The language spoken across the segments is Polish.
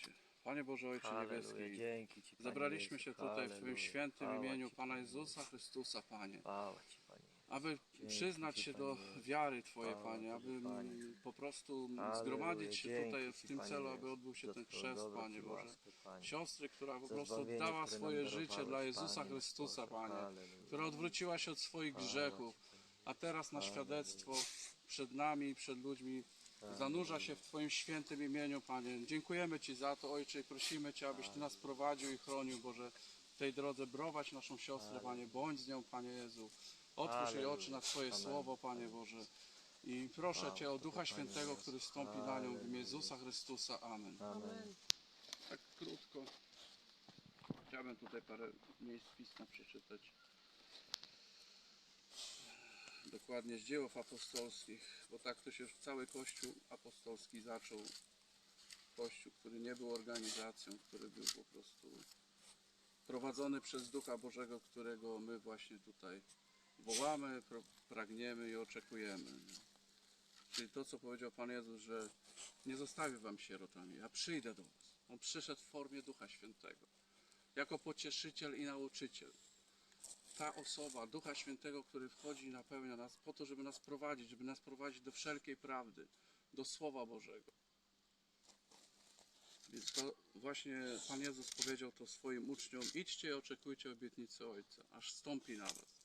Cię. Panie Boże Ojcze Halleluja, Niebieski, dzięki Ci, Panie zebraliśmy Jezu, się tutaj w Twoim halleluja. świętym Chwała imieniu Ci, Pana Panie Jezusa Jezu. Chrystusa, Panie. Chwała Ci, Panie. Aby Dzięki przyznać Ci, się do wiary Twojej, Panie, aby Panie. po prostu zgromadzić się dzięki tutaj w tym Panie celu, aby odbył się ten chrzest, Panie Boże. Siostry, która po prostu oddała swoje życie dla Jezusa Chrystusa. Panie, która odwróciła się od swoich grzechów, a teraz na świadectwo przed nami i przed ludźmi zanurza się w Twoim świętym imieniu, Panie. Dziękujemy Ci za to, Ojcze, i prosimy Cię, abyś Ty nas prowadził i chronił, Boże, w tej drodze, brować naszą siostrę, Panie, bądź z nią, Panie Jezu. Otwórz jej oczy na Twoje słowo, Panie Boże. I proszę Cię o Ducha Świętego, który stąpi na nią w imię. Jezusa Chrystusa. Amen. Amen. Tak krótko. Chciałbym tutaj parę miejsc pisma przeczytać. Dokładnie z dzieł apostolskich, bo tak to się cały Kościół apostolski zaczął. Kościół, który nie był organizacją, który był po prostu prowadzony przez Ducha Bożego, którego my właśnie tutaj wołamy, pragniemy i oczekujemy. Czyli to, co powiedział Pan Jezus, że nie zostawię wam sierotami, ja przyjdę do was. On przyszedł w formie Ducha Świętego, jako pocieszyciel i nauczyciel. Ta osoba, Ducha Świętego, który wchodzi i napełnia nas po to, żeby nas prowadzić, żeby nas prowadzić do wszelkiej prawdy, do Słowa Bożego. Więc to właśnie Pan Jezus powiedział to swoim uczniom, idźcie i oczekujcie obietnicy Ojca, aż stąpi na was.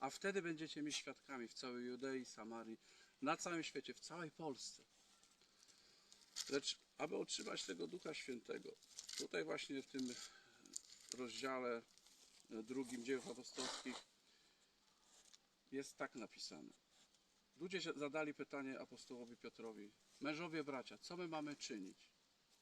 A wtedy będziecie mi świadkami w całej Judei, Samarii, na całym świecie, w całej Polsce. Lecz aby otrzymać tego Ducha Świętego, tutaj właśnie w tym rozdziale drugim dzieł apostolskich jest tak napisane. Ludzie zadali pytanie apostołowi Piotrowi, mężowie bracia, co my mamy czynić?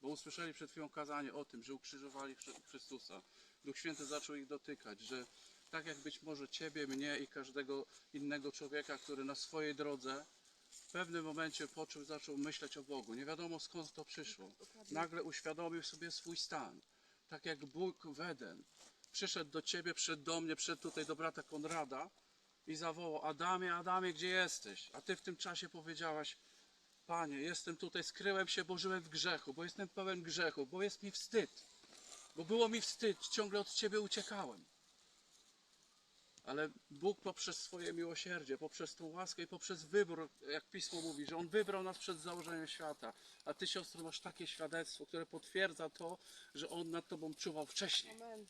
Bo usłyszeli przed chwilą kazanie o tym, że ukrzyżowali Chry- Chrystusa. Duch Święty zaczął ich dotykać, że tak jak być może Ciebie, mnie i każdego innego człowieka, który na swojej drodze w pewnym momencie poczuł, zaczął myśleć o Bogu. Nie wiadomo skąd to przyszło. Nagle uświadomił sobie swój stan. Tak jak Bóg w Eden przyszedł do ciebie, przyszedł do mnie, przyszedł tutaj do brata Konrada i zawołał: Adamie, Adamie, gdzie jesteś? A ty w tym czasie powiedziałaś: Panie, jestem tutaj, skryłem się, bo żyłem w grzechu, bo jestem pełen grzechu, bo jest mi wstyd. Bo było mi wstyd, ciągle od ciebie uciekałem. Ale Bóg poprzez swoje miłosierdzie, poprzez tą łaskę i poprzez wybór, jak Pismo mówi, że On wybrał nas przed założeniem świata. A Ty, siostro, masz takie świadectwo, które potwierdza to, że On nad Tobą czuwał wcześniej. Amen.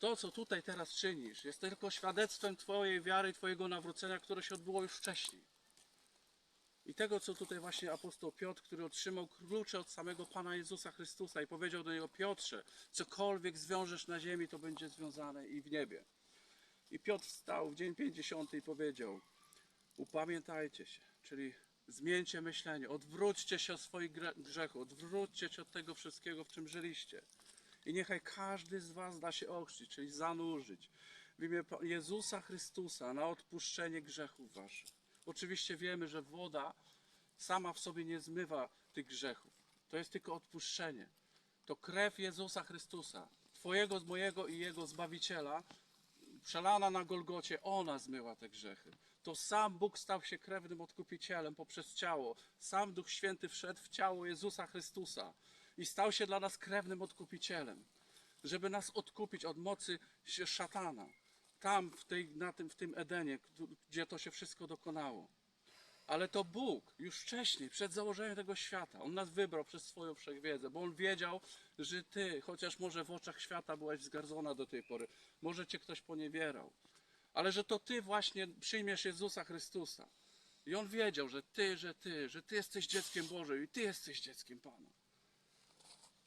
To, co tutaj teraz czynisz, jest tylko świadectwem Twojej wiary Twojego nawrócenia, które się odbyło już wcześniej. I tego, co tutaj właśnie apostoł Piotr, który otrzymał klucze od samego Pana Jezusa Chrystusa i powiedział do niego, Piotrze, cokolwiek zwiążesz na ziemi, to będzie związane i w niebie. I Piotr wstał w dzień 50 i powiedział, upamiętajcie się, czyli zmieńcie myślenie, odwróćcie się od swoich grzechów, odwróćcie się od tego wszystkiego, w czym żyliście. I niechaj każdy z was da się ochrzcić, czyli zanurzyć w imię Jezusa Chrystusa na odpuszczenie grzechów waszych. Oczywiście wiemy, że woda sama w sobie nie zmywa tych grzechów. To jest tylko odpuszczenie. To krew Jezusa Chrystusa, Twojego, mojego i Jego Zbawiciela, przelana na Golgocie, ona zmyła te grzechy. To sam Bóg stał się krewnym odkupicielem poprzez ciało. Sam Duch Święty wszedł w ciało Jezusa Chrystusa i stał się dla nas krewnym odkupicielem, żeby nas odkupić od mocy szatana. Tam, w, tej, na tym, w tym Edenie, gdzie to się wszystko dokonało. Ale to Bóg już wcześniej, przed założeniem tego świata, On nas wybrał przez swoją wszechwiedzę, bo On wiedział, że Ty, chociaż może w oczach świata byłaś wzgardzona do tej pory, może Cię ktoś poniewierał, ale że to Ty właśnie przyjmiesz Jezusa Chrystusa. I On wiedział, że Ty, że Ty, że Ty jesteś dzieckiem Bożym i Ty jesteś dzieckiem Pana.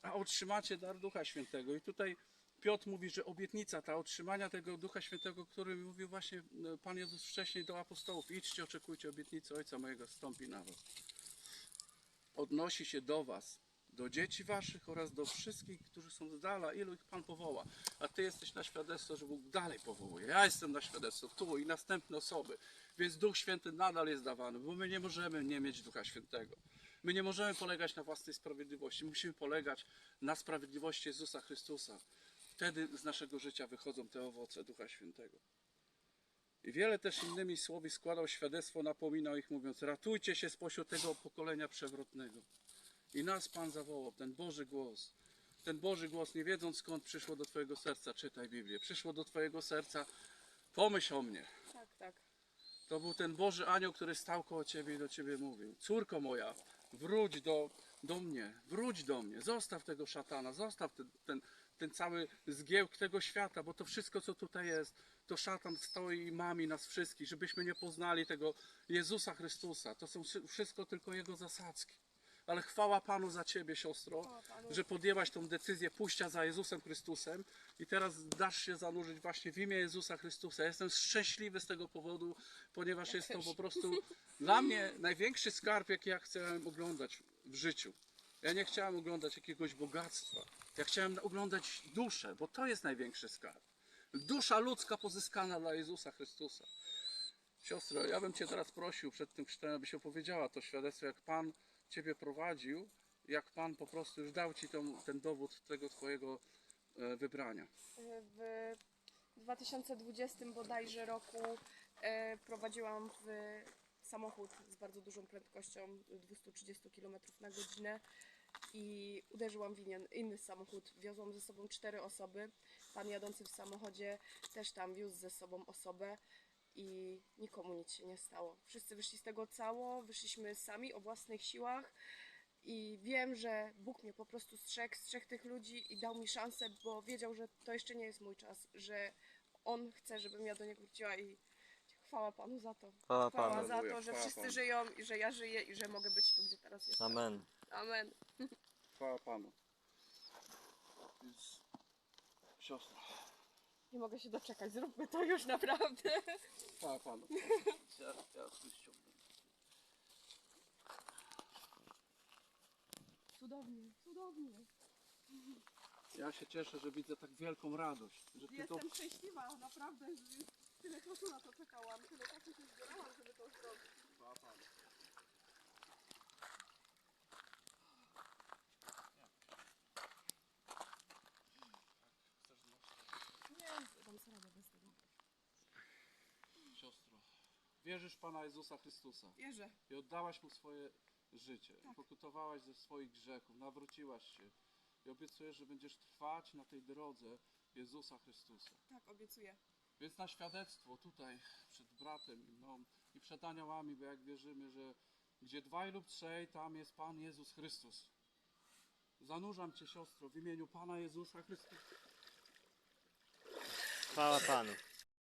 A otrzymacie dar Ducha Świętego. I tutaj Piotr mówi, że obietnica ta otrzymania tego Ducha Świętego, który mówił właśnie e, Pan Jezus wcześniej do apostołów, idźcie, oczekujcie obietnicy Ojca mojego, stąpi na was. Odnosi się do was, do dzieci waszych oraz do wszystkich, którzy są z dala, ilu ich Pan powoła. A ty jesteś na świadectwo, że Bóg dalej powołuje. Ja jestem na świadectwo, tu i następne osoby. Więc Duch Święty nadal jest dawany, bo my nie możemy nie mieć Ducha Świętego. My nie możemy polegać na własnej sprawiedliwości. Musimy polegać na sprawiedliwości Jezusa Chrystusa. Wtedy z naszego życia wychodzą te owoce Ducha Świętego. I wiele też innymi słowy składał świadectwo, napominał ich mówiąc, ratujcie się spośród tego pokolenia przewrotnego. I nas Pan zawołał, ten Boży głos. Ten Boży głos, nie wiedząc skąd przyszło do Twojego serca, czytaj Biblię. Przyszło do Twojego serca, pomyśl o mnie. Tak, tak. To był ten Boży anioł, który stał koło Ciebie i do Ciebie mówił. Córko moja, wróć do, do mnie, wróć do mnie, zostaw tego szatana, zostaw ten, ten, ten cały zgiełk tego świata, bo to wszystko, co tutaj jest, to szatan stoi i mami nas wszystkich, żebyśmy nie poznali tego Jezusa Chrystusa. To są wszy- wszystko tylko Jego zasadzki. Ale chwała Panu za Ciebie, siostro, że podjęłaś tą decyzję pójścia za Jezusem Chrystusem i teraz dasz się zanurzyć właśnie w imię Jezusa Chrystusa. Jestem szczęśliwy z tego powodu, ponieważ jest to po prostu dla mnie największy skarb, jaki ja chciałem oglądać w życiu. Ja nie chciałem oglądać jakiegoś bogactwa. Ja chciałem oglądać duszę, bo to jest największy skarb. Dusza ludzka pozyskana dla Jezusa Chrystusa. Siostro, ja bym Cię teraz prosił przed tym chrztem, abyś opowiedziała to świadectwo, jak Pan Ciebie prowadził, jak Pan po prostu już dał Ci tą, ten dowód tego Twojego e, wybrania. W 2020 bodajże roku e, prowadziłam w samochód z bardzo dużą prędkością 230 km na godzinę i uderzyłam w inny samochód. Wiozłam ze sobą cztery osoby. Pan jadący w samochodzie też tam wiózł ze sobą osobę i nikomu nic się nie stało. Wszyscy wyszli z tego cało, wyszliśmy sami o własnych siłach i wiem, że Bóg mnie po prostu strzegł, strzegł tych ludzi i dał mi szansę, bo wiedział, że to jeszcze nie jest mój czas, że On chce, żebym ja do Niego wróciła i chwała Panu za to. Chwała Chwała Panu. za to, że chwała wszyscy Panu. żyją i że ja żyję i że mogę być tu, gdzie teraz jestem. Amen. Amen. Chwała Panu. Więc, siostro, Nie mogę się doczekać, zróbmy to już naprawdę. chwała Panu. Ja, ja tu ściągnę. Cudownie, cudownie. Ja się cieszę, że widzę tak wielką radość, że Ty to Jestem szczęśliwa, naprawdę, tyle czasu na to czekałam, tyle czasu się zbierałam, to zrobić. Chwała Panu. Nie, dam sobie radę bez tego. Siostro, wierzysz w Pana Jezusa Chrystusa Wierzę. i oddałaś Mu swoje życie. Tak. Pokutowałaś ze swoich grzechów, nawróciłaś się i obiecujesz, że będziesz trwać na tej drodze Jezusa Chrystusa. Tak, obiecuję. Więc na świadectwo tutaj przed bratem i mną i przed aniołami, bo jak wierzymy, że gdzie dwaj lub trzej, tam jest Pan Jezus Chrystus. Zanurzam Cię, siostro, w imieniu Pana Jezusa Chrystusa. Chwała Panu.